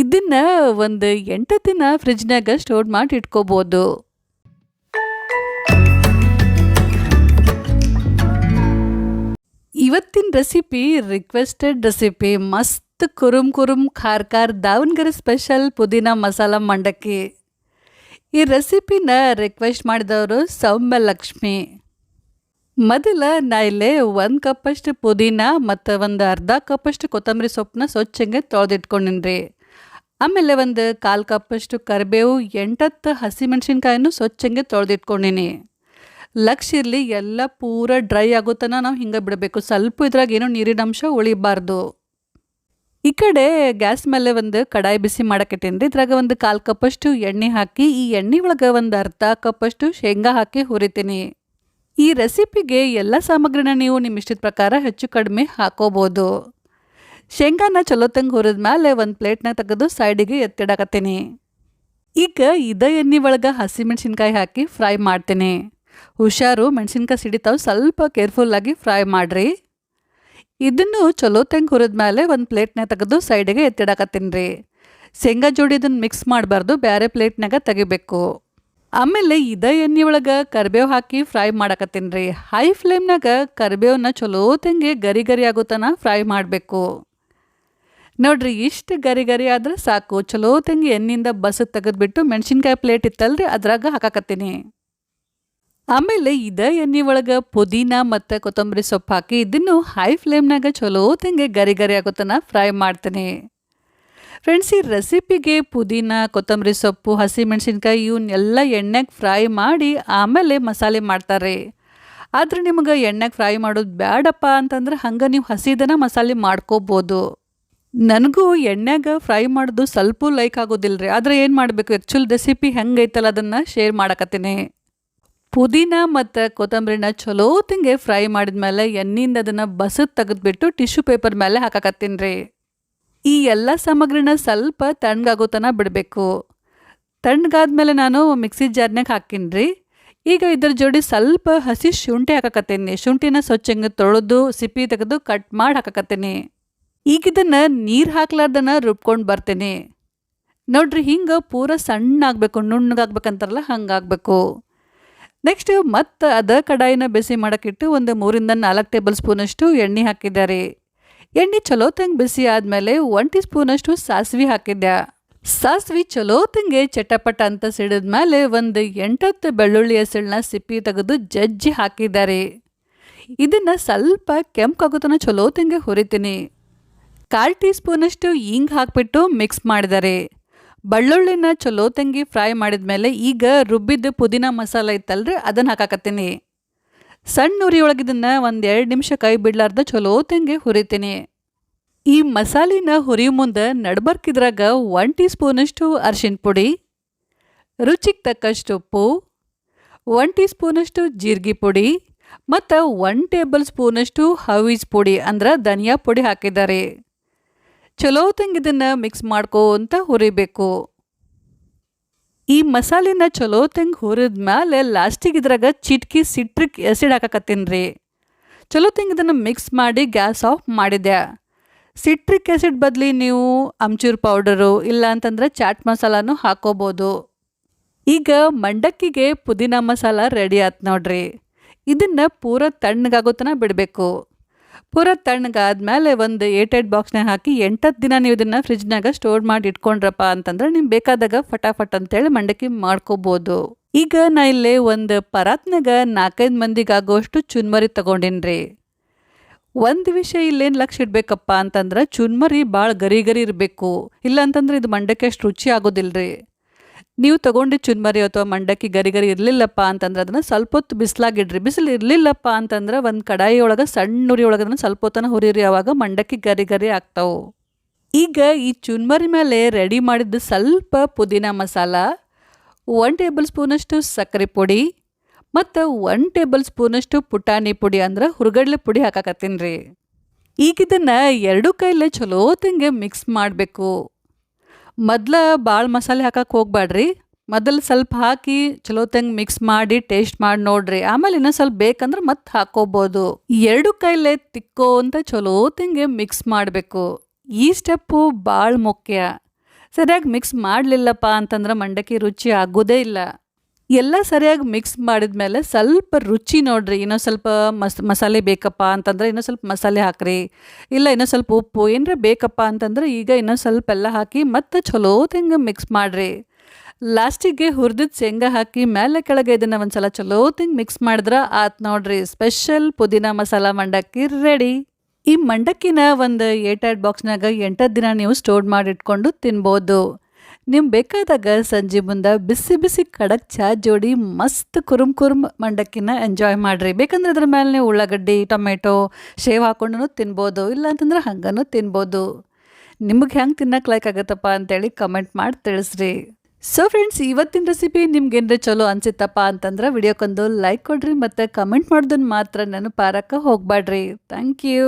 ಇದನ್ನ ಒಂದು ಎಂಟು ದಿನ ಫ್ರಿಜ್ನಾಗ ಸ್ಟೋರ್ ಮಾಡಿ ಇಟ್ಕೋಬೋದು. ಇವತ್ತಿನ ರೆಸಿಪಿ ರಿಕ್ವೆಸ್ಟೆಡ್ ರೆಸಿಪಿ ಮಸ್ತ್ ಕುರುಮ್ ಕುರುಮ್ ಖಾರ್ ಖಾರ್ ದಾವಣಗೆರೆ ಸ್ಪೆಷಲ್ ಪುದೀನ ಮಸಾಲ ಮಂಡಕ್ಕಿ. ಈ ರೆಸಿಪಿನ ರಿಕ್ವೆಸ್ಟ್ ಮಾಡಿದವರು ಸೌಮ್ಯ ಲಕ್ಷ್ಮಿ ಮೊದಲ ನಾ ಇಲ್ಲಿ ಒಂದು ಕಪ್ಪಷ್ಟು ಪುದೀನ ಮತ್ತು ಒಂದು ಅರ್ಧ ಕಪ್ಪಷ್ಟು ಕೊತ್ತಂಬರಿ ಸೊಪ್ಪನ್ನ ಸ್ವಚ್ಛಂಗೆ ತೊಳೆದಿಟ್ಕೊಂಡಿನ್ರಿ. ಆಮೇಲೆ ಒಂದು ಕಾಲು ಕಪ್ಪಷ್ಟು ಕರಿಬೇವು, ಎಂಟತ್ತು ಹಸಿಮೆಣ್ಸಿನ್ಕಾಯನ್ನು ಸ್ವಚ್ಛಂಗೆ ತೊಳೆದಿಟ್ಕೊಂಡಿನಿ. ಲಕ್ಷ ಇರಲಿ ಎಲ್ಲ ಪೂರ ಡ್ರೈ ಆಗೋ ತನಕ ನಾವು ಹಿಂಗೆ ಬಿಡಬೇಕು. ಸ್ವಲ್ಪ ಇದ್ರಾಗ ಏನೋ ನೀರಿನ ಅಂಶ ಉಳಿಬಾರ್ದು. ಈ ಕಡೆ ಗ್ಯಾಸ್ ಮೇಲೆ ಒಂದು ಕಡಾಯಿ ಬಿಸಿ ಮಾಡಕ್ಕಿಟ್ಟೇನ್ರಿ ಇದ್ರಾಗ ಒಂದು ಕಾಲು ಕಪ್ಪಷ್ಟು ಎಣ್ಣೆ ಹಾಕಿ, ಈ ಎಣ್ಣೆ ಒಳಗೆ ಒಂದು ಅರ್ಧ ಕಪ್ಪಷ್ಟು ಶೇಂಗಾ ಹಾಕಿ ಹುರಿತೀನಿ. ಈ ರೆಸಿಪಿಗೆ ಎಲ್ಲ ಸಾಮಗ್ರಿನ ನೀವು ನಿಮ್ಮ ಇಷ್ಟದ ಪ್ರಕಾರ ಹೆಚ್ಚು ಕಡಿಮೆ ಹಾಕೋಬೋದು. ಶೇಂಗಾನ ಚಲೋತ್ತಂಗೆ ಹುರಿದ ಮೇಲೆ ಒಂದು ಪ್ಲೇಟ್ನ ತೆಗೆದು ಸೈಡಿಗೆ ಎತ್ತಿಡಕತ್ತೀನಿ. ಈಗ ಇದ ಎಣ್ಣೆ ಒಳಗೆ ಹಸಿಮೆಣ್ಸಿನ್ಕಾಯಿ ಹಾಕಿ ಫ್ರೈ ಮಾಡ್ತೀನಿ. ಹುಷಾರು ಮೆಣಸಿನ್ಕಾಯಿ ಸಿಡಿತಾವೆ ಸ್ವಲ್ಪ ಕೇರ್ಫುಲ್ಲಾಗಿ ಫ್ರೈ ಮಾಡಿರಿ. ಇದನ್ನು ಚಲೋತ್ತಂಗೆ ಹುರಿದ ಮೇಲೆ ಒಂದು ಪ್ಲೇಟ್ನ ತೆಗೆದು ಸೈಡಿಗೆ ಎತ್ತಿಡಕತ್ತೀನಿ ರೀ ಶೇಂಗಾ ಜೋಡಿ ಇದನ್ನು ಮಿಕ್ಸ್ ಮಾಡಬಾರ್ದು ಬೇರೆ ಪ್ಲೇಟ್ನಾಗ ತೆಗಿಬೇಕು. ಆಮೇಲೆ ಇದ ಎಣ್ಣೆ ಒಳಗೆ ಕರಿಬೇವು ಹಾಕಿ ಫ್ರೈ ಮಾಡಕತ್ತೀನಿ ರೀ ಹೈ ಫ್ಲೇಮ್ನಾಗ ಕರಿಬೇವನ್ನ ತೆಂಗೆ ಗರಿ ಗರಿ ಆಗೋತನ ಫ್ರೈ ಮಾಡಬೇಕು. ನೋಡ್ರಿ, ಇಷ್ಟು ಗರಿ ಗರಿ ಆದ್ರೆ ಸಾಕು. ಚಲೋ ತಂಗಿ ಎಣ್ಣೆಯಿಂದ ಬಸ್ ತೆಗೆದ್ಬಿಟ್ಟು ಮೆಣಸಿನ್ಕಾಯಿ ಪ್ಲೇಟ್ ಇತ್ತಲ್ರಿ, ಅದ್ರಾಗ ಹಾಕಾಕತ್ತೀನಿ. ಆಮೇಲೆ ಇದ ಎಣ್ಣೆ ಒಳಗೆ ಪುದೀನ ಮತ್ತು ಕೊತ್ತಂಬರಿ ಸೊಪ್ಪು ಹಾಕಿ, ಇದನ್ನು ಹೈ ಫ್ಲೇಮ್ನಾಗ ಚಲೋತ್ತಂಗೆ ಗರಿ ಗರಿ ಆಗೋತನ ಫ್ರೈ ಮಾಡ್ತೀನಿ. ಫ್ರೆಂಡ್ಸ್ ಈ ರೆಸಿಪಿಗೆ ಪುದೀನ, ಕೊತ್ತಂಬರಿ ಸೊಪ್ಪು ಹಸಿಮೆಣ್ಸಿನ್ಕಾಯಿ ಇವನ್ನೆಲ್ಲ ಎಣ್ಣೆಗೆ ಫ್ರೈ ಮಾಡಿ ಆಮೇಲೆ ಮಸಾಲೆ ಮಾಡ್ತಾರೆ. ಆದ್ರೆ ನಿಮಗೆ ಎಣ್ಣೆಗೆ ಫ್ರೈ ಮಾಡೋದು ಬೇಡಪ್ಪ ಅಂತಂದ್ರೆ ಹಂಗೆ ನೀವು ಹಸಿದನ ಮಸಾಲೆ ಮಾಡ್ಕೋಬೋದು. ನನಗೂ ಎಣ್ಣೆಗ ಫ್ರೈ ಮಾಡೋದು ಸ್ವಲ್ಪ ಲೈಕ್ ಆಗೋದಿಲ್ಲ ರೀ ಆದರೆ ಏನು ಮಾಡಬೇಕು? ಆ್ಯಕ್ಚುಲ್ ರೆಸಿಪಿ ಹೆಂಗೈತಲ್ಲ ಅದನ್ನು ಶೇರ್ ಮಾಡಕತ್ತೀನಿ. ಪುದೀನ ಮತ್ತು ಕೊತ್ತಂಬರಿನ ಚಲೋ ತಿಂಗೆ ಫ್ರೈ ಮಾಡಿದ ಮೇಲೆ ಎಣ್ಣೆಯಿಂದ ಅದನ್ನು ಬಸದ್ ತೆಗೆದ್ಬಿಟ್ಟು ಟಿಶ್ಯೂ ಪೇಪರ್ ಮೇಲೆ ಹಾಕಕತ್ತೀನಿ ರೀ ಈ ಎಲ್ಲ ಸಾಮಗ್ರಿನ ಸ್ವಲ್ಪ ತಣ್ಣಗಾಗೋ ತನಕ ಬಿಡಬೇಕು. ತಣ್ಣಗಾದ್ಮೇಲೆ ನಾನು ಮಿಕ್ಸಿ ಜಾರ್ನಾಗ ಹಾಕೀನಿ ರೀ ಈಗ ಇದ್ರ ಜೋಡಿ ಸ್ವಲ್ಪ ಹಸಿ ಶುಂಠಿ ಹಾಕಕತ್ತೀನಿ. ಶುಂಠಿನ ಸ್ವಚ್ಛಂಗೆ ತೊಳೆದು ಸಿಪ್ಪಿ ತೆಗೆದು ಕಟ್ ಮಾಡಿ ಹಾಕಕತ್ತೀನಿ. ಈಗ ಇದನ್ನು ನೀರು ಹಾಕ್ಲಾರ್ದನ ರುಬ್ಕೊಂಡು ಬರ್ತೀನಿ. ನೋಡ್ರಿ ಹಿಂಗೆ ಪೂರ ಸಣ್ಣ ಆಗಬೇಕು ನುಣ್ಣಗಾಗ್ಬೇಕಂತಾರಲ್ಲ, ಹಂಗಾಗಬೇಕು. ನೆಕ್ಸ್ಟ್ ಮತ್ತೆ ಅದ ಕಡಾಯಿನ ಬಿಸಿ ಮಾಡೋಕ್ಕಿಟ್ಟು ಒಂದು ಮೂರಿಂದ ನಾಲ್ಕು ಟೇಬಲ್ ಸ್ಪೂನಷ್ಟು ಎಣ್ಣೆ ಹಾಕಿದ್ದಾರೆ. ಎಣ್ಣೆ ಚಲೋತಂಗೆ ಬಿಸಿ ಆದಮೇಲೆ ಒನ್ ಟೀ ಸ್ಪೂನಷ್ಟು ಸಾಸಿವೆ ಹಾಕಿದ್ದೆ ಸಾಸಿವೆ ಚಲೋತಂಗೆ ಚಟಪಟ ಅಂತ ಸಿಡಿದ್ಮೇಲೆ ಒಂದು ಎಂಟತ್ತು ಬೆಳ್ಳುಳ್ಳಿ ಹೆಸಳನ್ನ ಸಿಪ್ಪಿ ತೆಗೆದು ಜಜ್ಜಿ ಹಾಕಿದ್ದಾರೆ. ಇದನ್ನು ಸ್ವಲ್ಪ ಕೆಂಪಾಗೋತನ ಚಲೋತಂಗೆ ಹುರಿತೀನಿ. ಕಾಲು ಟೀ ಸ್ಪೂನಷ್ಟು ಹಿಂಗ್ ಹಾಕ್ಬಿಟ್ಟು ಮಿಕ್ಸ್ ಮಾಡಿದ್ದಾರೆ. ಚಲೋ ತಂಗಿ ಫ್ರೈ ಮಾಡಿದ ಮೇಲೆ ಈಗ ರುಬ್ಬಿದ್ದು ಪುದೀನ ಮಸಾಲ ಇತ್ತಲ್ರಿ, ಅದನ್ನು ಹಾಕಾಕತ್ತೀನಿ. ಸಣ್ಣ ಉರಿಯೊಳಗಿದನ್ನು ಒಂದು ಎರಡು ನಿಮಿಷ ಕೈ ಬಿಡ್ಲಾರ್ದ ಚಲೋತಂಗೆ ಹುರಿತೀನಿ. ಈ ಮಸಾಲಿನ ಹುರಿಯೋ ಮುಂದೆ ನಡ್ಬರ್ಕಿದ್ರಾಗ ಒನ್ ಟೀ ಸ್ಪೂನಷ್ಟು ಅರ್ಶಿನ ಪುಡಿ, ರುಚಿಗೆ ತಕ್ಕಷ್ಟು ಉಪ್ಪು ಒನ್ ಟೀ ಸ್ಪೂನಷ್ಟು ಜೀರಿಗೆ ಪುಡಿ ಮತ್ತು ಒನ್ ಟೇಬಲ್ ಸ್ಪೂನಷ್ಟು ಹವೀಜ್ ಪುಡಿ ಅಂದ್ರೆ ಧನಿಯಾ ಪುಡಿ ಹಾಕಿದ್ದಾರೆ. ಚಲೋತಂಗೆ ಇದನ್ನು ಮಿಕ್ಸ್ ಮಾಡ್ಕೋಂತ ಹುರಿಬೇಕು. ಈ ಮಸಾಲೆನ ಚಲೋತಂಗೆ ಹುರಿದ ಮೇಲೆ ಲಾಸ್ಟಿಗೆ ಇದ್ರಾಗ ಚಿಟ್ಕಿ ಸಿಟ್ರಿಕ್ ಆ್ಯಸಿಡ್ ಹಾಕಕತ್ತೀನಿ ರೀ. ಚಲೋತಂಗೆ ಇದನ್ನು ಮಿಕ್ಸ್ ಮಾಡಿ ಗ್ಯಾಸ್ ಆಫ್ ಮಾಡಿದೆ. ಸಿಟ್ರಿಕ್ ಆ್ಯಸಿಡ್ ಬದಲಿ ನೀವು ಅಮ್ಚೂರ್ ಪೌಡರು ಇಲ್ಲ ಅಂತಂದ್ರೆ ಚಾಟ್ ಮಸಾಲಾನು ಹಾಕೋಬೋದು. ಈಗ ಮಂಡಕ್ಕಿಗೆ ಪುದೀನ ಮಸಾಲ ರೆಡಿ ಆಯ್ತು ನೋಡ್ರಿ. ಇದನ್ನು ಪೂರ ತಣ್ಣಗಾಗೋತನ ಬಿಡಬೇಕು. ಪೂರ ತಣ್ಣಗಾದ್ಮೇಲೆ ಒಂದು ಏಟೆಡ್ ಬಾಕ್ಸ್ನಾಗ ಹಾಕಿ ಎಂಟತ್ತು ದಿನ ನೀವು ಇದನ್ನು ಫ್ರಿಜ್ನಾಗ ಸ್ಟೋರ್ ಮಾಡಿ ಇಟ್ಕೊಂಡ್ರಪ್ಪ ಅಂತಂದ್ರೆ ನಿಮ್ಗೆ ಬೇಕಾದಾಗ ಫಟಾಫಟ್ ಅಂತೇಳಿ ಮಂಡಕ್ಕಿ ಮಾಡ್ಕೋಬೋದು. ಈಗ ನಾ ಇಲ್ಲಿ ಒಂದು ಪರಾತ್ನಾಗ ನಾಲ್ಕೈದು ಮಂದಿಗಾಗೋಷ್ಟು ಚುನ್ಮರಿ ತಗೊಂಡಿನ್ರಿ. ಒಂದು ವಿಷಯ ಇಲ್ಲೇನು ಲಕ್ಷ ಇಡಬೇಕಪ್ಪ ಅಂತಂದ್ರೆ ಚುನ್ಮರಿ ಭಾಳ ಗರಿ ಗರಿ ಇರಬೇಕು. ಇಲ್ಲ ಅಂತಂದ್ರೆ ಇದು ಮಂಡಕ್ಕೆ ಅಷ್ಟು ರುಚಿ ಆಗೋದಿಲ್ರಿ. ನೀವು ತಗೊಂಡು ಚುನ್ಮರಿ ಅಥವಾ ಮಂಡಕ್ಕಿ ಗರಿಗರಿ ಗರಿ ಇರಲಿಲ್ಲಪ್ಪ ಅಂತಂದ್ರೆ ಅದನ್ನು ಸ್ವಲ್ಪ ಹೊತ್ತು ಬಿಸಿಲಾಗಿಡ್ರಿ. ಬಿಸಿಲು ಇರಲಿಲ್ಲಪ್ಪ ಅಂತಂದ್ರೆ ಒಂದು ಕಡಾಯಿ ಒಳಗೆ ಸಣ್ಣ ಉರಿ ಒಳಗೆ ಅದನ್ನು ಸ್ವಲ್ಪ ಹೊತ್ತನ ಹುರಿರಿ. ಅವಾಗ ಮಂಡಕ್ಕಿ ಗರಿ ಗರಿ ಆಗ್ತಾವೆ. ಈಗ ಈ ಚುನ್ಮರಿ ಮೇಲೆ ರೆಡಿ ಮಾಡಿದ್ದು ಸ್ವಲ್ಪ ಪುದೀನ ಮಸಾಲ ಒನ್ ಟೇಬಲ್ ಸ್ಪೂನಷ್ಟು ಸಕ್ಕರೆ ಪುಡಿ ಮತ್ತು ಒನ್ ಟೇಬಲ್ ಸ್ಪೂನಷ್ಟು ಪುಟಾಣಿ ಪುಡಿ ಅಂದ್ರೆ ಹುರ್ಗಡ್ಲೆ ಪುಡಿ ಹಾಕಾಕತ್ತೀನಿ ರೀ. ಈಗ ಎರಡು ಕೈಲೇ ಚಲೋತಂಗೆ ಮಿಕ್ಸ್ ಮಾಡಬೇಕು. ಮೊದ್ಲ ಭಾಳ ಮಸಾಲೆ ಹಾಕಕ್ಕೆ ಹೋಗ್ಬೇಡ್ರಿ ಮೊದಲು ಸ್ವಲ್ಪ ಹಾಕಿ ಚಲೋತಂಗೆ ಮಿಕ್ಸ್ ಮಾಡಿ ಟೇಸ್ಟ್ ಮಾಡಿ ನೋಡ್ರಿ. ಆಮೇಲೆ ಇನ್ನೊಂದು ಸ್ವಲ್ಪ ಬೇಕಂದ್ರೆ ಮತ್ತೆ ಹಾಕೋಬೋದು. ಎರಡು ಕೈಲೇ ತಿಕ್ಕೋ ಅಂತ ಚಲೋತಂಗೆ ಮಿಕ್ಸ್ ಮಾಡಬೇಕು. ಈ ಸ್ಟೆಪ್ಪು ಭಾಳ ಮುಖ್ಯ. ಸರಿಯಾಗಿ ಮಿಕ್ಸ್ ಮಾಡಲಿಲ್ಲಪ್ಪ ಅಂತಂದ್ರೆ ಮಂಡಕ್ಕಿ ರುಚಿ ಆಗೋದೇ ಇಲ್ಲ. ಎಲ್ಲ ಸರಿಯಾಗಿ ಮಿಕ್ಸ್ ಮಾಡಿದ್ಮೇಲೆ ಸ್ವಲ್ಪ ರುಚಿ ನೋಡ್ರಿ. ಇನ್ನೊಂದು ಸ್ವಲ್ಪ ಮಸ್, ಮಸಾಲೆ ಬೇಕಪ್ಪ ಅಂತಂದ್ರೆ ಇನ್ನೊಂದು ಸ್ವಲ್ಪ ಮಸಾಲೆ ಹಾಕ್ರಿ. ಇಲ್ಲ ಇನ್ನೊಂದು ಸ್ವಲ್ಪ ಉಪ್ಪು. ಏನರ ಬೇಕಪ್ಪ ಅಂತಂದ್ರೆ ಈಗ ಇನ್ನೊಂದು ಸ್ವಲ್ಪ ಎಲ್ಲ ಹಾಕಿ ಮತ್ತೆ ಚಲೋ ತಿಂಗ ಮಿಕ್ಸ್ ಮಾಡಿರಿ. ಲಾಸ್ಟಿಗೆ ಹುರಿದಿದ್ದ ಶೇಂಗಾ ಹಾಕಿ ಮೇಲೆ ಕೆಳಗೆ ಇದನ್ನು ಒಂದು ಸಲ ಚಲೋ ತಿಂಗ್ ಮಿಕ್ಸ್ ಮಾಡಿದ್ರೆ ಆತ್ ನೋಡ್ರಿ. ಸ್ಪೆಷಲ್ ಪುದೀನ ಮಸಾಲ ಮಂಡಕ್ಕಿ ರೆಡಿ. ಈ ಮಂಡಕ್ಕಿನ ಒಂದು ಏಟ್ ಬಾಕ್ಸ್ನಾಗ ಎಂಟತ್ತು ದಿನ ನೀವು ಸ್ಟೋರ್ ಮಾಡಿಟ್ಕೊಂಡು ತಿನ್ಬೋದು. ನೀವು ಬೇಕಾದಾಗ ಸಂಜೆ ಮುಂದೆ ಬಿಸಿ ಬಿಸಿ ಕಡಕ್ ಚಾ ಜೋಡಿ ಮಸ್ತ್ ಕುರುಮ್ ಕುರುಮ್ ಮಂಡಕ್ಕಿನ ಎಂಜಾಯ್ ಮಾಡಿರಿ. ಬೇಕಂದ್ರೆ ಅದ್ರ ಮೇಲೆ ನೀವು ಉಳ್ಳಾಗಡ್ಡಿ, ಟೊಮೆಟೊ, ಶೇವ್ ಹಾಕೊಂಡು ತಿನ್ಬೋದು ಇಲ್ಲ ಅಂತಂದ್ರೆ ಹಂಗನೂ ತಿನ್ಬೋದು. ನಿಮಗೆ ಹೆಂಗೆ ತಿನ್ನಕ್ಕೆ ಲೈಕ್ ಆಗತ್ತಪ್ಪ ಅಂತೇಳಿ ಕಮೆಂಟ್ ಮಾಡಿ ತಿಳಿಸ್ರಿ. ಸೊ ಫ್ರೆಂಡ್ಸ್ ಇವತ್ತಿನ ರೆಸಿಪಿ ನಿಮ್ಗೆ ಏನಾರ ಚಲೋ ಅನ್ಸಿತ್ತಪ್ಪ ಅಂತಂದ್ರೆ ವಿಡಿಯೋಕ್ಕೊಂದು ಲೈಕ್ ಕೊಡ್ರಿ ಮತ್ತು ಕಮೆಂಟ್ ಮಾಡೋದನ್ನ ಮಾತ್ರ ನೆನಪಾರಕ್ಕೆ ಹೋಗಬೇಡ್ರಿ ಥ್ಯಾಂಕ್ ಯು